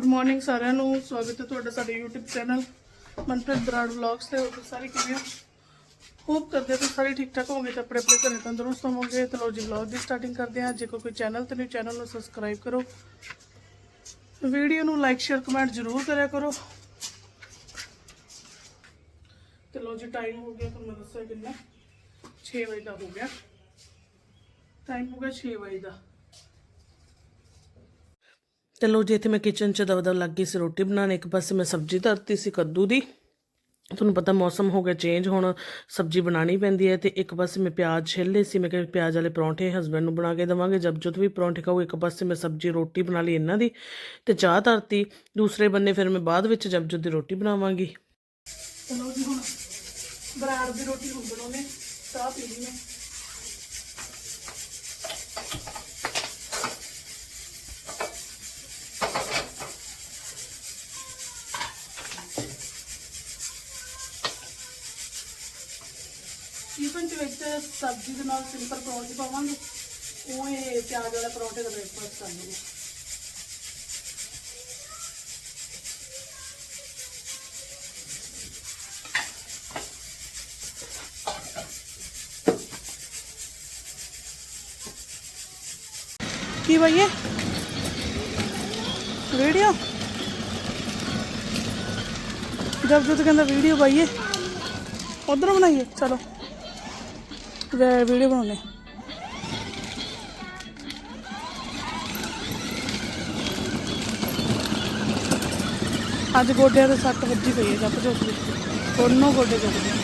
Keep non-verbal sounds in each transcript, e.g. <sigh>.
Good morning ਸਾਰਿਆਂ ਨੂੰ। ਸਵਾਗਤ ਹੈ ਤੁਹਾਡਾ ਸਾਡੇ YouTube channel Manpreet Brar vlogs ਤੇ। ਹੋਰ ਸਾਰੇ ਕਿਵੇਂ ਹੋ? ਹੋਪ ਕਰਦੇ ਹਾਂ ਤੁਸੀਂ ਸਾਰੇ ਠੀਕ ਠਾਕ ਹੋਵੋਗੇ ਤੇ ਆਪਣੇ ਆਪਣੇ ਘਰੇ ਤੰਦਰੁਸਤ ਹੋਵੋਗੇ। ਤੇ ਲਓ ਜੀ ਵਲੌਗ ਦੀ ਸਟਾਰਟਿੰਗ ਕਰਦੇ ਹਾਂ। ਜੇ ਕੋਈ ਚੈਨਲ ਤੇ ਨਹੀਂ ਚੈਨਲ ਨੂੰ ਸਬਸਕ੍ਰਾਈਬ ਕਰੋ। ਵੀਡੀਓ ਨੂੰ ਲਾਈਕ ਸ਼ੇਅਰ ਕਮੈਂਟ ਜ਼ਰੂਰ ਕਰਿਆ ਕਰੋ। ਤੇ ਲਓ ਜੀ ਟਾਈਮ ਹੋ ਗਿਆ, ਤੁਹਾਨੂੰ ਦੱਸਿਆ ਕਿੰਨਾ? 6 ਵਜੇ ਦਾ ਹੋ ਗਿਆ। ਟਾਈਮ ਹੋ ਗਿਆ 6 ਵਜੇ ਦਾ। ਤੇ ਲੋ ਜੀ, ਇੱਥੇ ਮੈਂ ਕਿਚਨ 'ਚ ਦਵਦਵ ਲੱਗ ਗਈ ਸੀ ਰੋਟੀ ਬਣਾਉਣ। ਇੱਕ ਪਾਸੇ ਮੈਂ ਸਬਜ਼ੀ ਧਰਤੀ ਸੀ ਕੱਦੂ ਦੀ। ਤੁਹਾਨੂੰ ਪਤਾ ਮੌਸਮ ਹੋ ਗਿਆ ਚੇਂਜ ਹੁਣ ਸਬਜ਼ੀ ਬਣਾਉਣੀ ਪੈਂਦੀ ਹੈ ਤੇ ਇੱਕ ਪਾਸੇ ਮੈਂ ਪਿਆਜ਼ ਛਿੱਲੇ ਸੀ। ਮੈਂ ਕਿਹਾ ਪਿਆਜ਼ ਵਾਲੇ ਪਰੌਂਠੇ ਹਸਬੰਡ ਨੂੰ ਬਣਾ ਕੇ ਦੇਵਾਂਗੇ ਜਦ ਜਦ ਵੀ ਪਰੌਂਠੇ ਖਾਓ ਇੱਕ ਪਾਸੇ ਮੈਂ ਸਬਜ਼ੀ ਰੋਟੀ ਬਣਾ ਲਈ ਇਹਨਾਂ ਦੀ ਤੇ ਚਾਹ ਧਰਤੀ। ਦੂਸਰੇ ਬੰਨੇ ਫਿਰ ਮੈਂ ਬਾਅਦ ਵਿੱਚ ਜਦ ਜਦ ਦੀ ਰੋਟੀ ਬਣਾਵਾਂਗੀ। ਚਲੋ ਜੀ, ਹੁਣ ਬਰਾੜ ਦੀ ਰੋਟੀ ਹੁਣ ਬਣਾਉਣੇ ਚਾਹ ਪੀ ਲਈ ਮੈਂ। ਵਿੱਚ ਸਬਜ਼ੀ ਦੇ ਨਾਲ ਸਿੰਪਲ ਪਰੌਂਠੇ ਪਾਵਾਂਗੇ। ਉਹ ਇਹ ਪਿਆਜ਼ ਵਾਲੇ ਪਰੌਂਠੇ ਦਾ ਬ੍ਰੇਕਫਾਸਟ ਕਰ ਲਵਾਂਗੇ ਕੀ ਬਈਏ? ਵੀਡੀਓ? ਜਦ ਜਦ ਕਹਿੰਦਾ ਵੀਡੀਓ ਪਾਈਏ ਉਧਰ ਬਣਾਈਏ, ਚਲੋ। ਵੀਡੀਓ ਬਣਾਉਣੇ ਅੱਜ ਗੋਡਿਆਂ ਦੇ ਸੱਟ ਵੱਜੀ ਪਈ ਹੈ, ਜੱਪ ਝੋਕ ਦੀ ਦੋਨੋਂ ਗੋਡੇ ਦੁਖਦੇ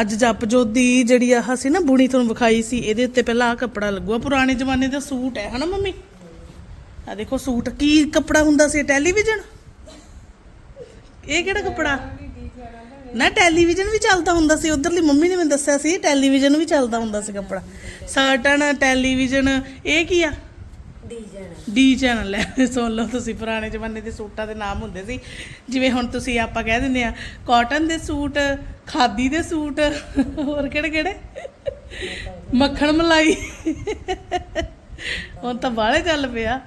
ਅੱਜ ਜਪਜੋਤ ਦੀ ਜਿਹੜੀ ਆਹ ਸੀ ਨਾ ਬੁਣੀ ਤੁਹਾਨੂੰ ਵਿਖਾਈ ਸੀ, ਇਹਦੇ ਉੱਤੇ ਪਹਿਲਾਂ ਆ ਕੱਪੜਾ ਲੱਗੂਆ। ਪੁਰਾਣੇ ਜ਼ਮਾਨੇ ਦਾ ਸੂਟ ਹੈ, ਹਨਾ ਮੰਮੀ? ਆ ਦੇਖੋ ਸੂਟ ਕੀ ਕੱਪੜਾ ਹੁੰਦਾ ਸੀ ਟੈਲੀਵਿਜ਼ਨ? ਇਹ ਕਿਹੜਾ ਕੱਪੜਾ? ਨਾ ਟੈਲੀਵਿਜ਼ਨ ਵੀ ਚੱਲਦਾ ਹੁੰਦਾ ਸੀ ਉਧਰਲੀ ਮੰਮੀ ਨੇ ਮੈਨੂੰ ਦੱਸਿਆ ਸੀ ਟੈਲੀਵਿਜ਼ਨ ਵੀ ਚੱਲਦਾ ਹੁੰਦਾ ਸੀ ਕੱਪੜਾ। ਸਰਟਨ ਟੈਲੀਵਿਜ਼ਨ ਇਹ ਕੀ ਆ? ਡੀ ਚੈਨਲ ਲੈ ਸੁਣ ਲਓ ਤੁਸੀਂ ਪੁਰਾਣੇ ਜ਼ਮਾਨੇ ਦੇ ਸੂਟਾਂ ਦੇ ਨਾਮ ਹੁੰਦੇ ਸੀ। ਜਿਵੇਂ ਹੁਣ ਤੁਸੀਂ ਆਪਾਂ ਕਹਿ ਦਿੰਦੇ ਆ ਕਾਟਨ ਦੇ ਸੂਟ ਖਾਦੀ ਦੇ ਸੂਟ ਹੋਰ ਕਿਹੜੇ ਕਿਹੜੇ ਮੱਖਣ ਮਲਾਈ। ਹੁਣ ਤਾਂ ਬਾਹਲੇ ਚੱਲ ਪਿਆ।